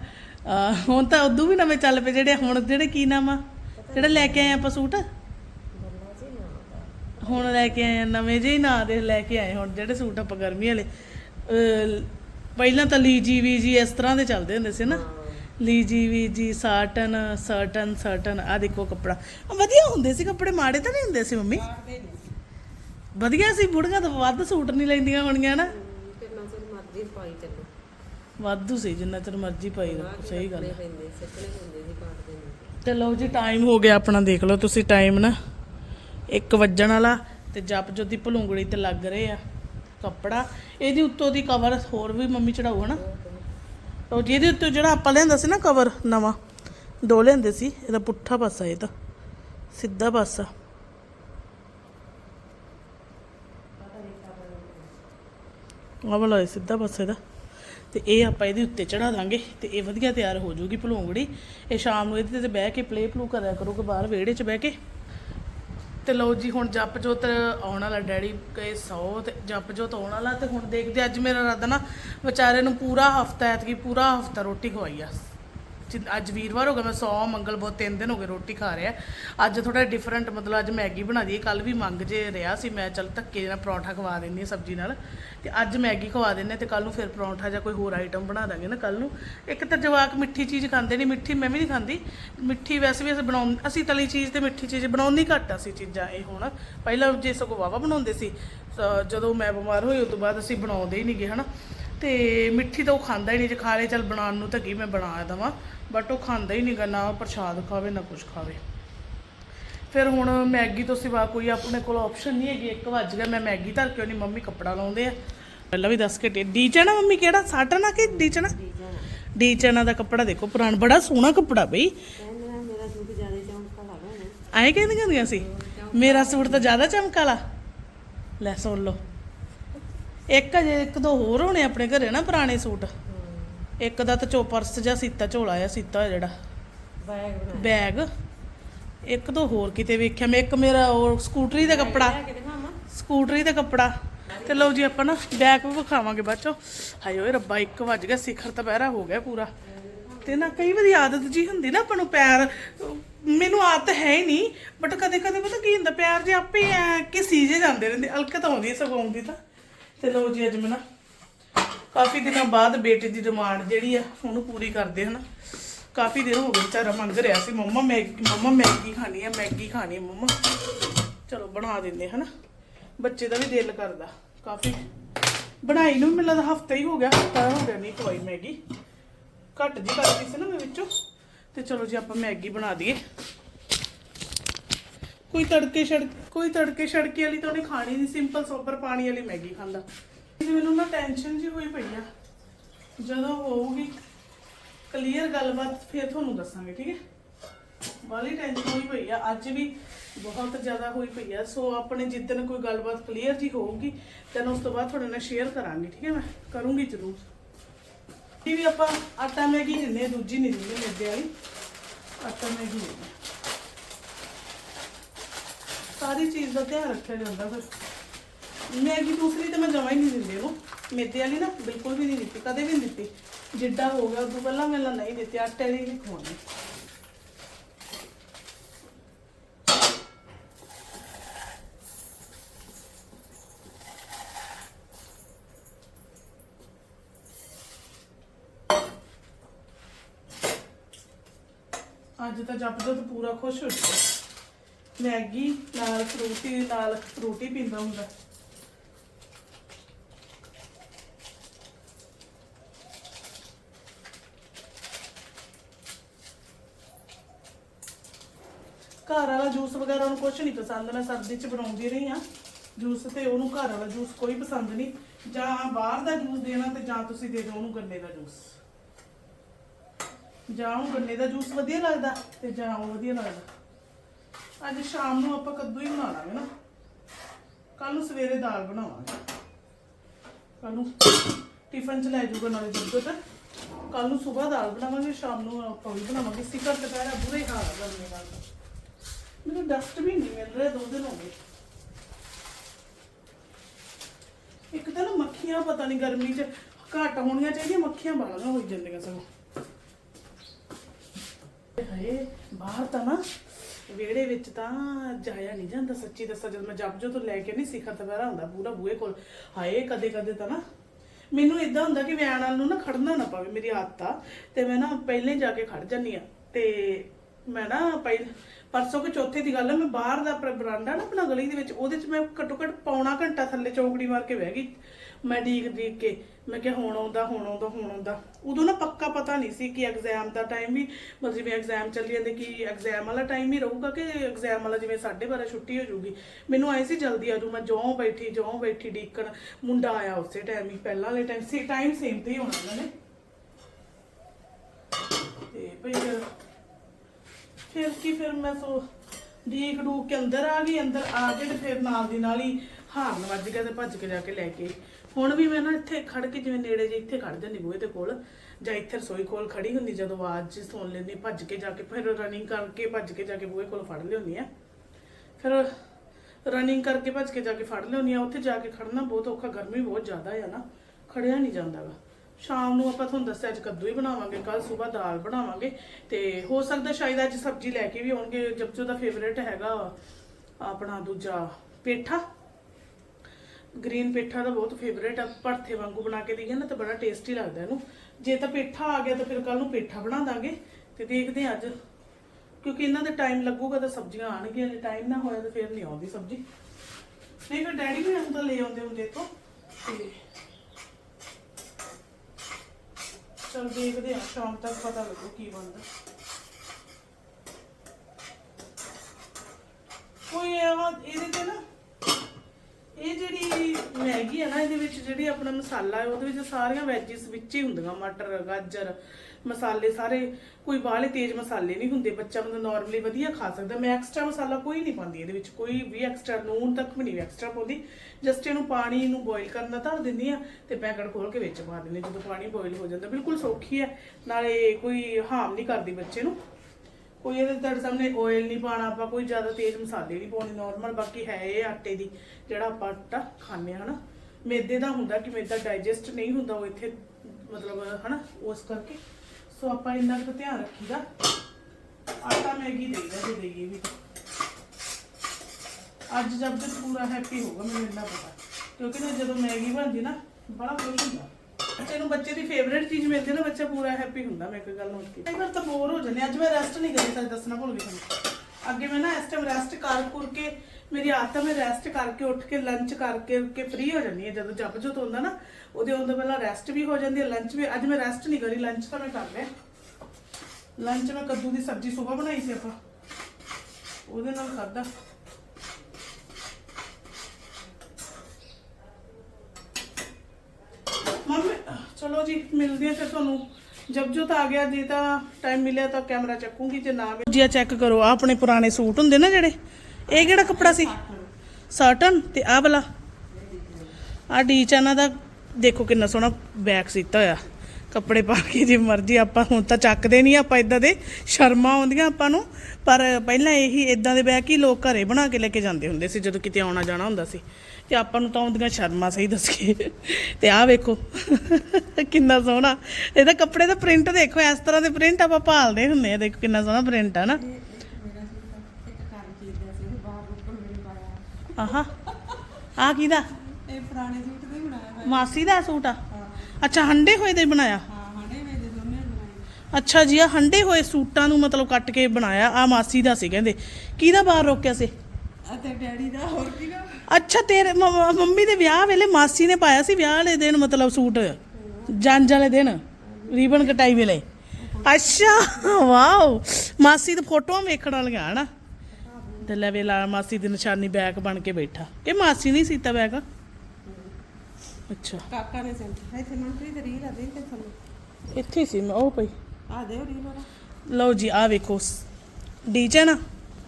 ਹੁਣ ਤਾਂ ਉਦੋਂ ਵੀ ਨਵੇਂ ਚੱਲ ਪਏ ਜਿਹੜੇ ਹੁਣ ਜਿਹੜੇ ਕੀ ਨਾਮ ਆ? ਜਿਹੜੇ ਲੈ ਕੇ ਆਏ ਆਪਾਂ ਸੂਟ? ਹੁਣ ਲੈ ਕੇ ਆਏ ਨਵੇਂ ਜਿਹੇ ਨਾਂ ਦੇ ਲੈ ਕੇ ਆਏ ਹੁਣ ਜਿਹੜੇ ਸੂਟ ਆਪਾਂ ਗਰਮੀ ਵਾਲੇ। ਪਹਿਲਾਂ ਤਾਂ ਲੀਜੀ ਵੀ ਇਸ ਤਰ੍ਹਾਂ ਦੇ ਚੱਲਦੇ ਹੁੰਦੇ ਸੀ ਨਾ। ਲੀਜੀ ਵੀ ਸਾਟਨ ਸਰਟਨ ਸਰਟਨ ਆ ਦੇਖੋ ਕੱਪੜਾ। ਵਧੀਆ ਹੁੰਦੇ ਸੀ ਕੱਪੜੇ, ਮਾੜੇ ਤਾਂ ਨਹੀਂ ਹੁੰਦੇ ਸੀ ਮੰਮੀ? ਵਧੀਆ ਸੀ, ਬੁੜੀਆਂ ਤਾਂ ਵੱਧ ਸੂਟ ਨਹੀਂ ਲੈਂਦੀਆਂ ਹੋਣੀਆਂ ਨਾ। ਕਿੰਨਾ ਚਿਰ ਮਰਜ਼ੀ ਪਾਈ ਚੱਲੋ। ਵਾਧੂ ਸੀ ਜਿੰਨਾ ਚਿਰ ਮਰਜ਼ੀ ਪਾਈ ਰੱਖੋ ਸਹੀ ਗੱਲ ਹੈ। ਪੈਂਦੇ ਸਿੱਕਣੇ ਹੁੰਦੇ ਸੀ ਪਾੜਦੇ ਨੇ ਤੇ ਲਓ ਜੀ ਟਾਈਮ ਹੋ ਗਿਆ ਆਪਣਾ ਦੇਖ ਲਓ ਤੁਸੀਂ ਟਾਈਮ ਨਾ। 1 ਵੱਜਣ ਵਾਲਾ ਤੇ ਜਪ ਜੋਤੀ ਭਲੂੰਗੜੀ ਤੇ ਲੱਗ ਰਹੇ ਆ ਕੱਪੜਾ। ਇਹਦੇ ਉੱਤੋਂ ਦੀ ਕਵਰ ਹੋਰ ਵੀ ਮੰਮੀ ਚੜਾਊ ਹਨਾ? ਲਓ ਜੀ ਇਹਦੇ ਉੱਤੇ ਜਿਹੜਾ ਆਪਾਂ ਲਿਆਂਦਾ ਸੀ ਨਾ ਕਵਰ ਨਵਾਂ ਦੋ ਲਿਆਂਦੇ ਸੀ ਇਹਦਾ ਪੁੱਠਾ ਪਾਸਾ ਇਹ ਤਾਂ ਸਿੱਧਾ ਪਾਸਾ। ਆਹ ਵਾਲਾ ਇਹ ਸਿੱਧਾ ਪਾਸਾ ਇਹਦਾ। ਤੇ ਇਹ ਆਪਾਂ ਇਹਦੇ ਉੱਤੇ ਚੜਾ ਦਾਂਗੇ ਤੇ ਇਹ ਵਧੀਆ ਤਿਆਰ ਹੋ ਜਾਊਗੀ ਭਲੂੰਗੜੀ। ਇਹ ਸ਼ਾਮ ਨੂੰ ਇਹਦੇ ਤੇ ਬਹਿ ਕੇ ਪਲੇ ਪਲੂ ਕਰਿਆ ਕਰੋਗੇ ਬਾਹਰ ਵਿਹੜੇ 'ਚ ਬਹਿ ਕੇ। ਤੇ ਲਓ ਜੀ, ਹੁਣ ਜਪ ਜੋਤ ਆਉਣ ਵਾਲਾ, ਡੈਡੀ ਕਹੇ ਸੌ ਤੇ ਜੱਪ ਜੋਤ ਆਉਣ ਵਾਲਾ ਤੇ ਹੁਣ ਦੇਖਦੇ ਅੱਜ ਮੇਰਾ ਇਰਾਦਾ ਨਾ ਵਿਚਾਰੇ ਨੂੰ ਪੂਰਾ ਹਫਤਾ, ਐਤਕੀ ਪੂਰਾ ਹਫਤਾ ਰੋਟੀ ਖਵਾਈ ਆ। ਅੱਜ ਵੀਰਵਾਰ ਹੋ ਗਿਆ, ਮੈਂ ਸੌ, ਮੰਗਲ ਬਹੁਤ ਤਿੰਨ ਦਿਨ ਹੋ ਗਏ ਰੋਟੀ ਖਾ ਰਿਹਾ। ਅੱਜ ਥੋੜਾ ਡਿਫਰੈਂਟ ਮਤਲਬ ਅੱਜ ਮੈਗੀ ਬਣਾ ਦੀ ਕੱਲ ਵੀ ਮੰਗ ਜੇ ਰਿਹਾ ਸੀ, ਮੈਂ ਚਲ ਧੱਕੇ ਨਾਲ ਪਰੌਂਠਾ ਖਵਾ ਦਿੰਦੀ ਹਾਂ ਸਬਜ਼ੀ ਨਾਲ। ਤੇ ਅੱਜ ਮੈਗੀ ਖਵਾ ਦਿੰਦੇ ਹਾਂ ਤੇ ਕੱਲ ਨੂੰ ਫਿਰ ਪਰੌਂਠਾ ਜਾਂ ਕੋਈ ਹੋਰ ਆਈਟਮ ਬਣਾ ਦਾਂਗੇ ਨਾ ਕੱਲ ਨੂੰ। ਇੱਕ ਤਾਂ ਜਵਾਕ ਮਿੱਠੀ ਚੀਜ਼ ਖਾਂਦੇ ਨਹੀਂ, ਮਿੱਠੀ ਮੈਂ ਵੀ ਨਹੀਂ ਖਾਂਦੀ। ਮਿੱਠੀ ਵੈਸੇ ਵੀ ਅਸੀਂ ਬਣਾਉਂ ਅਸੀਂ ਤਲੀ ਚੀਜ਼ ਤੇ ਮਿੱਠੀ ਚੀਜ਼ ਬਣਾਉਣੀ ਘੱਟ ਅਸੀਂ ਚੀਜ਼ਾਂ ਇਹ ਹੁਣ। ਪਹਿਲਾਂ ਜੇ ਸਗੋਂ ਵਾਵਾ ਬਣਾਉਂਦੇ ਸੀ ਜਦੋਂ ਮੈਂ ਬਿਮਾਰ ਹੋਈ, ਉਸ ਤੋਂ ਬਾਅਦ ਅਸੀਂ ਬਣਾਉਂਦੇ ਹੀ ਨਹੀਂਗੇ ਹਨਾ। ਤੇ ਮਿੱਠੀ ਤਾਂ ਉਹ ਖਾਂਦਾ ਹੀ ਨਹੀਂ ਜੇ ਖਾ ਲੇ ਚੱਲ ਬਣਾਉਣ ਨੂੰ ਤਾਂ ਕੀ ਮੈਂ ਬਣਾ ਦੇਵਾਂ। ਬਟ ਉਹ ਖਾਂਦਾ ਹੀ ਨਹੀਂਗਾ ਨਾ ਪ੍ਰਸ਼ਾਦ ਖਾਵੇ ਨਾ ਕੁਝ ਖਾਵੇ। ਫਿਰ ਹੁਣ ਮੈਗੀ ਤੋਂ ਸਿਵਾ ਕੋਈ ਆਪਣੇ ਕੋਲ ਆਪਸ਼ਨ ਨਹੀਂ ਹੈਗੀ 1 ਵਜ ਗਿਆ ਮੈਂ ਮੈਗੀ ਧਰ ਕੇ ਨਹੀਂ ਮੰਮੀ ਕੱਪੜਾ ਲਾਉਂਦੇ ਆ। ਪਹਿਲਾਂ ਵੀ ਦੱਸ ਕੇ ਡੀ- ਚਣਾ ਮੰਮੀ ਕਿਹੜਾ? ਸਾਟਨ ਆ ਕਿ ਡੀ ਚਣਾ ਡੀ ਚਣਾ ਦਾ ਕੱਪੜਾ ਦੇਖੋ ਪੁਰਾਣਾ ਬੜਾ ਸੋਹਣਾ ਕੱਪੜਾ ਬਈ। ਐਂ ਕਹਿੰਦੀਆਂ ਹੁੰਦੀਆਂ ਸੀ ਮੇਰਾ ਸੂਟ ਤਾਂ ਜ਼ਿਆਦਾ ਚਮਕ ਵਾਲਾ ਲੈ ਸੁਣ ਲਓ। ਇੱਕ ਅਜੇ ਇੱਕ ਦੋ ਹੋਰ ਹੋਣੇ ਆਪਣੇ ਘਰੇ ਨਾ ਪੁਰਾਣੇ ਸੂਟ। ਇੱਕ ਦਾ ਤਾਂ ਚੋ ਪਰਸ ਜਾਂ ਸੀਤਾ ਝੋਲਾ ਆ ਸੀਤਾ ਹੋਇਆ ਜਿਹੜਾ। ਬੈਗ ਬਣਾ ਬੈਗ ਇੱਕ ਦੋ ਹੋਰ ਕਿਤੇ ਵੇਖਿਆ ਮੈਂ ਇੱਕ ਮੇਰਾ ਉਹ ਸਕੂਟਰੀ ਦਾ ਕੱਪੜਾ। ਸਕੂਟਰੀ ਤੇ ਕੱਪੜਾ। ਤੇ ਲਓ ਜੀ ਆਪਾਂ ਨਾ ਬੈਗ ਵੀ ਵਿਖਾਵਾਂਗੇ ਬਾਅਦ ਚੋਂ। ਹਾਏ ਓਏ ਰੱਬਾ 1 ਵੱਜ ਗਿਆ ਸਿਖਰ ਦੁਪਹਿਰਾ ਹੋ ਗਿਆ ਪੂਰਾ। ਤੇ ਨਾ ਕਈ ਵਾਰੀ ਆਦਤ ਜੀ ਹੁੰਦੀ ਨਾ ਆਪਾਂ ਨੂੰ ਪੈਰ ਮੈਨੂੰ ਆਦਤ ਹੈ ਹੀ ਨਹੀਂ ਬਟ ਕਦੇ ਕਦੇ ਪਤਾ ਕੀ ਹੁੰਦਾ ਪੈਰ ਜੇ ਆਪੇ ਐ ਕਿ ਸੀਜੇ ਜਾਂਦੇ ਰਹਿੰਦੇ ਅਲਕਤ ਆਉਂਦੀ ਸਗੋਂ ਆਉਂਦੀ ਤਾਂ। ਤੇ ਲਓ ਜੀ ਅੱਜ ਮੈਂ ਨਾ ਕਾਫੀ ਦਿਨਾਂ ਬਾਅਦ ਬੇਟੇ ਦੀ ਡਿਮਾਂਡ ਜਿਹੜੀ ਆ, ਉਹਨੂੰ ਪੂਰੀ ਕਰਦੇ ਹਨ ਕਾਫੀ ਦਿਨ ਹੋ ਗਏ ਵਿਚਾਰਾ ਮੰਗ ਰਿਹਾ ਸੀ, ਮੰਮਾ ਮੈਗੀ ਮੰਮਾ ਮੈਗੀ ਖਾਣੀ ਆ, ਮੈਗੀ ਖਾਣੀ ਆ ਮੰਮਾ। ਚਲੋ ਬਣਾ ਦਿੰਦੇ ਹਨਾ। ਬੱਚੇ ਦਾ ਵੀ ਦਿਲ ਕਰਦਾ, ਕਾਫੀ। ਬਣਾਈ ਨੂੰ ਮੈਨੂੰ ਲੱਗਦਾ ਹਫਤਾ ਹੀ ਹੋ ਗਿਆ, ਹਫਤਾ ਹੋ ਗਿਆ ਨਹੀਂ ਖਵਾਈ ਮੈਗੀ। ਘੱਟ ਜੀ ਕਰਦੀ ਸੀ ਨਾ ਮੈਂ ਵਿੱਚੋਂ। ਤੇ ਚਲੋ ਜੀ ਆਪਾਂ ਮੈਗੀ ਬਣਾ ਦਈਏ। ਕੋਈ ਤੜਕੇ ਛੜ ਕੋਈ ਤੜਕੇ ਛੜਕੇ ਵਾਲੀ ਤਾਂ ਉਹਨੇ ਖਾਣੀ ਨਹੀਂ ਸਿੰਪਲ ਸੋਬਰ ਪਾਣੀ ਵਾਲੀ ਮੈਗੀ ਖਾਂਦਾ। ਜੀ ਮੈਨੂੰ ਨਾ ਟੈਨਸ਼ਨ ਜੀ ਹੋਈ ਪਈ ਆ। ਜਦੋਂ ਹੋਊਗੀ ਕਲੀਅਰ ਗੱਲਬਾਤ ਫਿਰ ਤੁਹਾਨੂੰ ਦੱਸਾਂਗੇ ਠੀਕ ਹੈ? ਬਾਲੀ ਟੈਨਸ਼ਨ ਹੋਈ ਪਈ ਆ। ਅੱਜ ਵੀ ਬਹੁਤ ਜ਼ਿਆਦਾ ਹੋਈ ਪਈ ਆ। ਸੋ ਆਪਣੇ ਜਿੱਦਣ ਕੋਈ ਗੱਲਬਾਤ ਕਲੀਅਰ ਜੀ ਹੋਊਗੀ ਤੈਨੂੰ ਉਸ ਤੋਂ ਬਾਅਦ ਤੁਹਾਡੇ ਨਾਲ ਸ਼ੇਅਰ ਕਰਾਂਗੀ ਠੀਕ ਹੈ ਮੈਂ? ਕਰੂੰਗੀ ਜ਼ਰੂਰ। ਇਹ ਵੀ ਆਪਾਂ ਆਟਾ ਮੈਗੀ ਦਿੰਦੇ ਆ, ਦੂਜੀ ਨਹੀਂ ਦਿੰਦੇ ਮੈਦੇ ਵਾਲੀ। ਆਟਾ ਮੈਗੀ ਦਿੰਦੇ ਆ। ਸਾਰੀ ਚੀਜ਼ ਦਾ ਧਿਆਨ ਰੱਖਿਆ ਜਾਂਦਾ ਫਿਰ। ਮੈਗੀ ਦੂਸਰੀ ਤੇ ਮੈਂ ਜਮਾ ਹੀ ਨਹੀਂ ਦਿੰਦੀ ਉਹਨੂੰ ਮੈਦੇ ਵਾਲੀ ਨਾ ਬਿਲਕੁਲ ਵੀ ਨਹੀਂ ਦਿੱਤੀ, ਕਦੇ ਵੀ ਨਹੀਂ ਦਿੱਤੀ। ਜਿੱਡਾ ਹੋ ਗਿਆ, ਉਦੋਂ ਪਹਿਲਾਂ ਮੈਂ ਨਹੀਂ ਦਿੱਤੀ ਆਟੇ ਵਾਲੀ ਹੀ ਖਵਾਉਣੀ ਅੱਜ ਤਾਂ ਜਪਜੋਤ ਪੂਰਾ ਖੁਸ਼ ਹੋ ਗਿਆ ਮੈਗੀ, ਨਾਲ ਫਰੂਟੀ ਨਾਲ ਫਰੂਟੀ ਪੀਂਦਾ ਹੁੰਦਾ। ਘਰ ਵਾਲਾ ਜੂਸ ਵਗੈਰਾ ਉਹਨੂੰ ਕੁਝ ਨਹੀਂ ਪਸੰਦ, ਮੈਂ ਸਰਦੀ ਚ ਬਣਾਉਂਦੀ ਰਹੀ ਆ ਜੂਸ ਤੇ ਉਹਨੂੰ ਘਰ ਵਾਲਾ ਜੂਸ ਕੋਈ ਪਸੰਦ ਨਹੀਂ ਜਾਂ ਬਾਹਰ ਦਾ ਜੂਸ ਦੇਣਾ ਤੇ ਜਾਂ ਤੁਸੀਂ ਦੇ ਦਿਓ ਉਹਨੂੰ ਗੰਨੇ ਦਾ ਜੂਸ। ਜਾਂ ਉਹ ਗੰਨੇ ਦਾ ਜੂਸ ਵਧੀਆ ਲੱਗਦਾ ਤੇ ਜਾਂ ਉਹ ਵਧੀਆ ਲੱਗਦਾ। ਅੱਜ ਸ਼ਾਮ ਨੂੰ ਆਪਾਂ ਕੱਦੂ ਹੀ ਬਣਾ ਲਾਂਗੇ ਨਾ। ਕੱਲ ਨੂੰ ਸਵੇਰੇ ਦਾਲ ਬਣਾਵਾਂਗੇ। ਕੱਲ ਨੂੰ ਟਿਫਨ ਚ ਲੈ ਜਾਊਗਾ ਨਾਲੇ ਦੁੱਧ। ਤੇ ਕੱਲ ਨੂੰ ਸਵੇਰ ਦਾਲ ਬਣਾਵਾਂਗੇ, ਸ਼ਾਮ ਨੂੰ ਆਪਾਂ ਵੀ ਬਣਾਵਾਂਗੇ। ਸਿਕਰ ਦੁਪਹਿਰਾ ਬੁਰੇ ਹਾਲ ਆ ਗਰਮੀ ਨਾਲ। ਤਾਂ। ਮੈਨੂੰ ਡਸਟਬਿਨ ਨਹੀਂ ਮਿਲ ਰਿਹਾ ਦੋ ਦਿਨ ਹੋ ਗਏ। ਇੱਕ ਤਾਂ ਨਾ ਮੱਖੀਆਂ ਪਤਾ ਨਹੀਂ ਗਰਮੀ 'ਚ ਘੱਟ ਹੋਣੀਆਂ ਚਾਹੀਦੀਆਂ, ਮੱਖੀਆਂ ਬਾਲੀਆਂ ਹੋਈ ਜਾਂਦੀਆਂ ਸਗੋਂ। ਹਾਏ, ਬਾਹਰ ਤਾਂ ਨਾ ਵਿਹੜੇ ਵਿੱਚ ਤਾਂ ਜਾਇਆ ਨਹੀਂ ਜਾਂਦਾ, ਸੱਚੀ ਦੱਸਾਂ, ਜਦ ਮੈਂ ਜਪਜੋ ਤੋਂ ਲੈ ਕੇ ਨਹੀਂ ਸਿਖਰ ਦੁਪਹਿਰਾ ਹੁੰਦਾ ਪੂਰਾ ਬੂਹੇ ਕੋਲ, ਹਾਏ, ਕਦੇ ਕਦੇ ਤਾਂ ਨਾ। ਮੈਨੂੰ ਇਦਾਂ ਹੁੰਦਾ ਕਿ ਵਿਆਣ ਵਾਲ ਨੂੰ ਨਾ ਖੜਨਾ ਨਾ ਪਵੇ ਮੇਰੀ ਆਦਤ ਆ, ਤੇ ਮੈਂ ਨਾ ਪਹਿਲੇ ਜਾ ਕੇ ਖੜ ਜਾਂਦੀ ਆ। ਤੇ ਮੈਂ ਨਾ ਪਹਿ ਪਰਸੋਂ ਕਿ ਚੌਥੇ ਦੀ ਗੱਲ ਆ, ਮੈਂ ਬਾਹਰ ਦਾ ਆਪਣਾ ਬਰਾਂਡਾ ਨਾ ਆਪਣਾ ਗਲੀ ਦੇ ਵਿੱਚ, ਉਹਦੇ 'ਚ ਮੈਂ ਘੱਟੋ ਘੱਟ ਪੌਣਾ ਘੰਟਾ ਥੱਲੇ ਚੌਂਕੜੀ ਮਾਰ ਕੇ ਬਹਿ ਗਈ। ਮੈਂ ਡੀਕ ਡੀਕ ਕੇ, ਮੈਂ ਕਿਹਾ ਹੁਣ ਆਉਂਦਾ ਹੁਣ ਆਉਂਦਾ ਹੁਣ ਆਉਂਦਾ। ਉਦੋਂ ਨਾ ਪੱਕਾ ਪਤਾ ਨਹੀਂ ਸੀ ਕਿ ਐਗਜ਼ਾਮ ਦਾ ਟਾਈਮ ਵੀ, ਮਤਲਬ ਜਿਵੇਂ ਐਗਜ਼ਾਮ ਚੱਲੀ ਜਾਂਦੇ, ਕਿ ਐਗਜ਼ਾਮ ਵਾਲਾ ਟਾਈਮ ਹੀ ਰਹੂਗਾ ਕਿ ਐਗਜ਼ਾਮ ਵਾਲਾ ਜਿਵੇਂ 12:30 ਛੁੱਟੀ ਹੋ ਜਾਊਗੀ। ਮੈਨੂੰ ਆਏ ਸੀ ਜਲਦੀ ਆਜੂ, ਮੈਂ ਜਿਉਂ ਬੈਠੀ ਜਿਉਂ ਬੈਠੀ ਡੀਕਣ ਮੁੰਡਾ ਆਇਆ ਉਸੇ ਟਾਈਮ ਹੀ, ਪਹਿਲਾਂ ਵਾਲੇ ਟਾਈਮ ਸੀ ਟਾਈਮ ਸੇਮ ਤੇ ਹੀ ਹੋਣਾ ਇਹਨਾਂ ਨੇ। ਤੇ ਭਈ ਫਿਰ ਕੀ, ਫਿਰ ਮੈਂ ਸੋ ਡੀਕ ਡੂਕ ਕੇ ਅੰਦਰ ਆ ਗਈ, ਅੰਦਰ ਆ ਕੇ ਤੇ ਫਿਰ ਨਾਲ ਦੀ ਨਾਲ ਹੀ ਹਾਰਨ ਵੱਜ ਗਿਆ ਤੇ ਭੱਜ ਕੇ ਜਾ ਕੇ ਲੈ ਕੇ ਹੁਣ ਵੀ ਮੈਂ ਨਾ ਇੱਥੇ ਖੜ ਕੇ ਜਿਵੇਂ ਨੇੜੇ ਜੇ ਇੱਥੇ ਖੜ ਜਾਂਦੀ ਬੂਹੇ ਦੇ ਕੋਲ, ਜਾਂ ਇੱਥੇ ਰਸੋਈ ਕੋਲ ਖੜੀ ਹੁੰਦੀ, ਜਦੋਂ ਆਵਾਜ਼ ਜੀ ਸੁਣ ਲੈਂਦੀ, ਭੱਜ ਕੇ ਜਾ ਕੇ, ਫਿਰ ਰਨਿੰਗ ਕਰਕੇ ਭੱਜ ਕੇ ਜਾ ਕੇ ਬੂਹੇ ਕੋਲ ਫੜ ਲਿਆਉਂਦੀ ਆ। ਫਿਰ ਰਨਿੰਗ ਕਰਕੇ ਭੱਜ ਕੇ ਜਾ ਕੇ ਫੜ ਲਿਆਉਂਦੀ ਆ, ਉੱਥੇ ਜਾ ਕੇ ਖੜਨਾ ਬਹੁਤ ਔਖਾ, ਗਰਮੀ ਬਹੁਤ ਜ਼ਿਆਦਾ ਆ ਨਾ, ਖੜਿਆ ਨਹੀਂ ਜਾਂਦਾਗਾ ਸ਼ਾਮ ਨੂੰ ਆਪਾਂ ਤੁਹਾਨੂੰ ਦੱਸਿਆ, ਅੱਜ ਕੱਦੂ ਹੀ ਬਣਾਵਾਂਗੇ ਕੱਲ ਸਵੇਰ ਦਾਲ ਬਣਾਵਾਂਗੇ, ਤੇ ਹੋ ਸਕਦਾ ਸ਼ਾਇਦ ਅੱਜ ਸਬਜ਼ੀ ਲੈ ਕੇ ਵੀ ਆਉਣਗੇ ਜਪਜੋ ਦਾ ਫੇਵਰੇਟ ਹੈਗਾ, ਆਪਣਾ ਦੂਜਾ ਪੇਠਾ। ਗ੍ਰੀਨ ਪੇਠਾ ਦਾ ਬਹੁਤ ਫੇਵਰੇਟ ਆ, ਭਰਥੇ ਵਾਂਗੂ ਬਣਾ ਕੇ ਦਈਏ ਨਾ ਤਾਂ ਬੜਾ ਟੇਸਟੀ ਲੱਗਦਾ ਇਹਨੂੰ। ਜੇ ਤਾਂ ਪੇਠਾ ਆ ਗਿਆ ਤਾਂ ਫਿਰ ਕੱਲ ਨੂੰ ਪੇਠਾ ਬਣਾ ਦਾਂਗੇ ਤੇ ਦੇਖਦੇ ਹਾਂ ਅੱਜ। ਕਿਉਂਕਿ ਇਹਨਾਂ ਦੇ ਟਾਈਮ ਲੱਗੂਗਾ ਤਾਂ ਸਬਜ਼ੀਆਂ ਆਣਗੀਆਂ ਜੇ ਟਾਈਮ ਨਾ ਹੋਇਆ ਤਾਂ ਫਿਰ ਨਹੀਂ ਆਉਂਦੀ ਸਬਜ਼ੀ। ਨਹੀਂ ਫਿਰ ਡੈਡੀ ਵੀ ਹੁਣ ਤਾਂ ਲੈ ਆਉਂਦੇ ਹੁੰਦੇ ਤੋਂ। ਤੇ ਚਲ ਦੇਖਦੇ ਆ ਸ਼ਾਮ ਤੱਕ ਪਤਾ ਲੱਗੂ ਕੀ ਬਣਦਾ। ਕੋਈ ਇਹ ਇਹਦੇ ਤੇ ਨਾ ਇਹ ਜਿਹੜੀ ਮੈਗੀ ਹੈ ਨਾ, ਇਹਦੇ ਵਿੱਚ ਜਿਹੜੀ ਆਪਣਾ ਮਸਾਲਾ ਹੈ, ਉਹਦੇ ਵਿੱਚ ਸਾਰੀਆਂ ਵੈਜਿਸ ਵਿੱਚ ਹੀ ਹੁੰਦੀਆਂ, ਮਟਰ, ਗਾਜਰ, ਮਸਾਲੇ ਸਾਰੇ। ਕੋਈ ਬਾਹਲੇ ਤੇਜ਼ ਮਸਾਲੇ ਨਹੀਂ ਹੁੰਦੇ, ਬੱਚਾ ਮਤਲਬ ਨਾਰਮਲੀ ਵਧੀਆ ਖਾ ਸਕਦਾ। ਮੈਂ ਐਕਸਟਰਾ ਮਸਾਲਾ ਕੋਈ ਨਹੀਂ ਪਾਉਂਦੀ ਇਹਦੇ ਵਿੱਚ, ਕੋਈ ਵੀ ਐਕਸਟਰਾ ਨੂਨ ਤੱਕ ਵੀ ਨਹੀਂ ਐਕਸਟਰਾ ਪਾਉਂਦੀ। ਜਸਟ ਇਹਨੂੰ ਪਾਣੀ ਨੂੰ ਬੋਇਲ ਕਰਨ ਦਾ ਧਰ ਦਿੰਦੀ ਆ ਤੇ ਪੈਕਟ ਖੋਲ ਕੇ ਵਿੱਚ ਪਾ ਦਿੰਦੀ ਜਦੋਂ ਪਾਣੀ ਬੋਇਲ ਹੋ ਜਾਂਦਾ, ਬਿਲਕੁਲ ਸੌਖੀ ਹੈ। ਨਾਲੇ ਕੋਈ ਹਾਰਮ ਨਹੀਂ ਕਰਦੀ ਬੱਚੇ ਨੂੰ। ਕੋਈ ਇਹਦੇ ਤੁਹਾਡੇ ਸਾਹਮਣੇ ਆਇਲ ਨਹੀਂ ਪਾਣਾ ਆਪਾਂ ਕੋਈ ਜ਼ਿਆਦਾ ਤੇਜ਼ ਮਸਾਲੇ ਨਹੀਂ ਪਾਉਣੇ ਨਾਰਮਲ ਬਾਕੀ ਹੈ ਇਹ ਆਟੇ ਦੀ, ਜਿਹੜਾ ਆਪਾਂ ਆਟਾ ਖਾਂਦੇ ਹਾਂ, ਹਨਾ। ਮੈਦੇ ਦਾ ਹੁੰਦਾ ਕਿ ਮੈਦਾ ਡਾਈਜੈਸਟ ਨਹੀਂ ਹੁੰਦਾ, ਉਹ ਇੱਥੇ ਮਤਲਬ, ਹਨਾ, ਉਸ ਕਰਕੇ। ਸੋ ਆਪਾਂ ਇੰਨਾ ਕੁ ਧਿਆਨ ਰੱਖੀਦਾ। ਆਟਾ ਮੈਗੀ ਦੇਈਦਾ ਜੇ ਦੇਈਏ ਵੀ ਅੱਜ ਜਦ ਤੱਕ ਪੂਰਾ ਹੈਪੀ ਹੋਊਗਾ, ਮੈਨੂੰ ਇੰਨਾ ਪਤਾ। ਕਿਉਂਕਿ ਨਾ ਜਦੋਂ ਮੈਗੀ ਬਣਦੀ ਨਾ, ਬੜਾ ਖੁਸ਼ ਹੁੰਦਾ। ਬੱਚੇ ਨੂੰ ਬੱਚੇ ਦੀ ਫੇਵਰੇਟ ਚੀਜ਼ ਮਿਲਦੀ ਨਾ, ਬੱਚਾ ਪੂਰਾ ਹੈਪੀ ਹੁੰਦਾ, ਮੈਂ ਕੋਈ ਗੱਲ ਨੋਟ ਕੀਤੀ ਕਈ ਵਾਰ ਤਾਂ ਬੋਰ ਹੋ ਜਾਂਦੇ ਅੱਜ ਮੈਂ ਰੈਸਟ ਨਹੀਂ ਕਰੀ, ਸੱਚ ਦੱਸਣਾ ਭੁੱਲ ਗਈ ਤੁਹਾਨੂੰ। ਅੱਗੇ ਮੈਂ ਨਾ ਇਸ ਟਾਈਮ ਰੈਸਟ ਕਰ ਕੁਰ ਕੇ, ਮੇਰੀ ਆਦਤ ਹੈ ਮੈਂ ਰੈਸਟ ਕਰਕੇ ਉੱਠ ਕੇ ਲੰਚ ਕਰਕੇ ਕੇ ਫ੍ਰੀ ਹੋ ਜਾਂਦੀ ਹਾਂ। ਜਦੋਂ ਜਪ ਜੋਤ ਹੁੰਦਾ ਨਾ, ਉਹਦੇ ਆਉਣ ਪਹਿਲਾਂ ਰੈਸਟ ਵੀ ਹੋ ਜਾਂਦੀ ਹੈ ਲੰਚ ਵੀ। ਅੱਜ ਮੈਂ ਰੈਸਟ ਨਹੀਂ ਕਰੀ ਲੰਚ ਤਾਂ ਮੈਂ ਕਰ ਲਿਆ। ਲੰਚ ਮੈਂ ਕੱਦੂ ਦੀ ਸਬਜ਼ੀ ਸਵੇਰ ਬਣਾਈ ਸੀ ਆਪਾਂ। ਉਹਦੇ ਨਾਲ ਖਾਦਾ ਮੰਮੀ, ਚਲੋ ਜੀ, ਮਿਲਦੇ ਆ ਫਿਰ ਤੁਹਾਨੂੰ। ਜਬ ਜੋਤ ਆ ਗਿਆ, ਜੇ ਤਾਂ ਟਾਈਮ ਮਿਲਿਆ ਤਾਂ ਕੈਮਰਾ ਚੱਕੂਗੀ, ਜੇ ਨਾ ਜੀ ਚੈੱਕ ਕਰੋ ਆ ਆਪਣੇ ਪੁਰਾਣੇ ਸੂਟ ਹੁੰਦੇ ਨਾ ਜਿਹੜੇ? ਇਹ ਕਿਹੜਾ ਕੱਪੜਾ ਸੀ? ਸਰਟਨ ਤੇ ਆ ਵਾਲਾ। ਆ ਡੀਚਾਨਾ ਦਾ ਦੇਖੋ ਕਿੰਨਾ ਸੋਹਣਾ ਬੈਗ ਸੀਤਾ ਹੋਇਆ। ਕੱਪੜੇ ਪਾ ਕੇ ਜੇ ਮਰਜ਼ੀ ਆਪਾਂ ਹੁਣ ਤਾਂ ਚੱਕਦੇ ਨਹੀਂ ਆਪਾਂ ਇਦਾਂ ਦੇ, ਸ਼ਰਮਾਂ ਆਉਂਦੀਆਂ ਆਪਾਂ ਨੂੰ। ਪਰ ਪਹਿਲਾਂ ਇਹੀ ਇਦਾਂ ਦੇ ਬੈਗ ਹੀ ਲੋਕ ਘਰੇ ਬਣਾ ਕੇ ਲੈ ਕੇ ਜਾਂਦੇ ਹੁੰਦੇ ਸੀ, ਜਦੋਂ ਕਿਤੇ ਆਉਣਾ ਜਾਣਾ ਹੁੰਦਾ ਸੀ। ਤੇ ਆਪਾਂ ਨੂੰ ਤਾਂ ਆਉਂਦੀਆਂ ਸ਼ਰਮਾਂ ਸਹੀ ਦੱਸੀਏ ਤੇ ਆਹ ਵੇਖੋ ਕਿੰਨਾ ਸੋਹਣਾ। ਇਹਦਾ ਕੱਪੜੇ ਦਾ ਪ੍ਰਿੰਟ ਦੇਖੋ ਇਸ ਤਰ੍ਹਾਂ ਦੇ ਪ੍ਰਿੰਟ ਆਪਾਂ ਭਾਲਦੇ ਹੁੰਦੇ ਆ ਦੇਖੋ ਕਿੰਨਾ ਸੋਹਣਾ ਪ੍ਰਿੰਟ ਆ ਨਾ। ਆਹਾ ਆ ਕਿਹਦਾ? ਇਹ ਪੁਰਾਣੇ ਸੂਟ ਦੇ ਬਣਾਇਆ ਮਾਸੀ ਦਾ ਸੂਟ ਆ? ਅੱਛਾ ਹੰਡੇ ਹੋਏ ਦੇ ਬਣਾਇਆ? ਅੱਛਾ ਜੀ ਆ ਹੰਡੇ ਹੋਏ ਸੂਟਾਂ ਨੂੰ ਮਤਲਬ ਕੱਟ ਕੇ ਬਣਾਇਆ। ਆ ਮਾਸੀ ਦਾ ਸੀ ਕਹਿੰਦੇ। ਕਿਹਦਾ ਬਾਹਰ ਰੋਕਿਆ ਸੀ? ਅਤੇ ਡੈਡੀ ਦਾ ਹੋਰ ਕੀ ਨਾ ਅੱਛਾ ਤੇਰੇ ਮ- ਮੰਮੀ ਦੇ ਵਿਆਹ ਵੇਲੇ ਮਾਸੀ ਨੇ ਪਾਇਆ ਸੀ ਵਿਆਹ ਵਾਲੇ ਦਿਨ ਮਤਲਬ ਸੂਟ ਜੰਜ ਵਾਲੇ ਦਿਨ ਰੀਬਨ ਕਟਾਈ ਵੇਲੇ। ਅੱਛਾ ਵਾਓ। ਮਾਸੀ ਦੀ ਫੋਟੋਆਂ ਵੇਖਣ ਵਾਲੀਆਂ ਹਨਾ? ਤੇ ਲੈ ਵੇਲਾ ਮਾਸੀ ਦੀ ਨਿਸ਼ਾਨੀ ਬੈਗ ਬਣ ਕੇ ਬੈਠਾ। ਇਹ ਮਾਸੀ ਨਹੀਂ ਸੀਤਾ ਬੈਗ? ਅੱਛਾ। ਕਾਕਾ ਨੇ ਸੈਂਟ ਇੱਥੇ ਮੰਤਰੀ ਦੇ ਰੀਲ ਆ ਦੇ ਤੇ ਸਾਨੂੰ ਇੱਥੇ ਸੀ ਮੈਂ ਉਹ ਪਈ। ਆ ਦੇ ਰੀਲ ਵਾਲਾ। ਲਓ ਜੀ ਆ ਵੇਖੋ। ਡੀਜੇ ਨਾ?